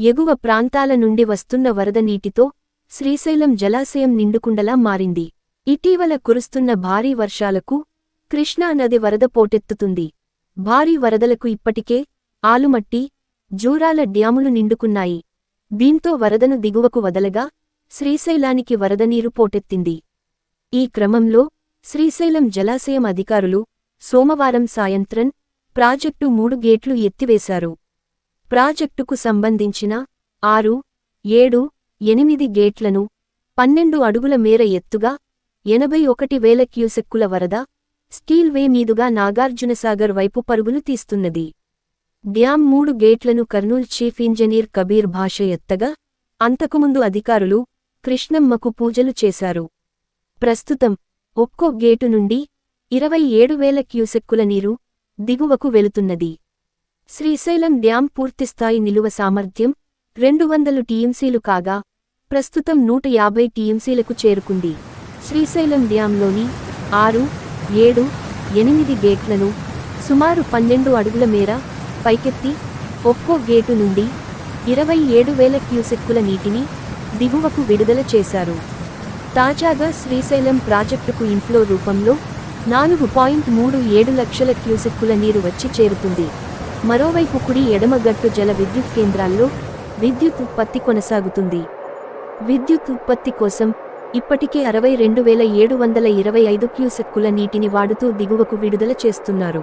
ఎగువ ప్రాంతాల నుండి వస్తున్న వరద నీటితో శ్రీశైలం జలాశయం నిండుకుండలా మారింది. ఇటీవల కురుస్తున్న భారీ వర్షాలకు కృష్ణా నది వరద పోటెత్తుతుంది. భారీ వరదలకు ఇప్పటికే ఆలుమట్టి జూరాల డ్యాములు నిండుకున్నాయి. దీంతో వరదను దిగువకు వదలగా శ్రీశైలానికి వరద నీరు పోటెత్తింది. ఈ క్రమంలో శ్రీశైలం జలాశయం అధికారులు సోమవారం సాయంత్రం ప్రాజెక్టు మూడు గేట్లు ఎత్తివేశారు. ప్రాజెక్టుకు సంబంధించిన ఆరు ఏడు ఎనిమిది గేట్లను పన్నెండు అడుగుల మేర ఎత్తుగా ఎనభై ఒకటి వేల క్యూసెక్కుల వరద స్టీల్వే మీదుగా నాగార్జునసాగర్ వైపు పరుగులు తీస్తున్నది. డ్యాం మూడు గేట్లను కర్నూల్ చీఫ్ ఇంజనీర్ కబీర్ భాష ఎత్తగా అంతకుముందు అధికారులు కృష్ణమ్మకు పూజలు చేశారు. ప్రస్తుతం ఒక్కో గేటు నుండి ఇరవై ఏడు వేల క్యూసెక్కుల నీరు దిగువకు వెళుతున్నది. శ్రీశైలం డ్యాం పూర్తిస్థాయి నిలువ సామర్థ్యం రెండు వందలు టీఎంసీలు కాగా ప్రస్తుతం నూట యాభై టీఎంసీలకు చేరుకుంది. శ్రీశైలం డ్యాంలోని ఆరు ఏడు ఎనిమిది గేట్లను సుమారు పన్నెండు అడుగుల మేర పైకెత్తి ఒక్కో గేటు నుండి ఇరవై ఏడు వేల క్యూసెక్కుల నీటిని దిగువకు విడుదల చేశారు. తాజాగా శ్రీశైలం ప్రాజెక్టుకు ఇన్ఫ్లో రూపంలో నాలుగు పాయింట్ మూడు ఏడు లక్షల క్యూసెక్కుల నీరు వచ్చి చేరుతుంది. మరోవైపు కుడి ఎడమగట్టు జల విద్యుత్ కేంద్రాల్లో విద్యుత్ ఉత్పత్తి కొనసాగుతుంది. విద్యుత్ ఉత్పత్తి కోసం ఇప్పటికే అరవై రెండు వేల ఏడు వందల ఇరవై ఐదు క్యూసెక్కుల నీటిని వాడుతూ దిగువకు విడుదల చేస్తున్నారు.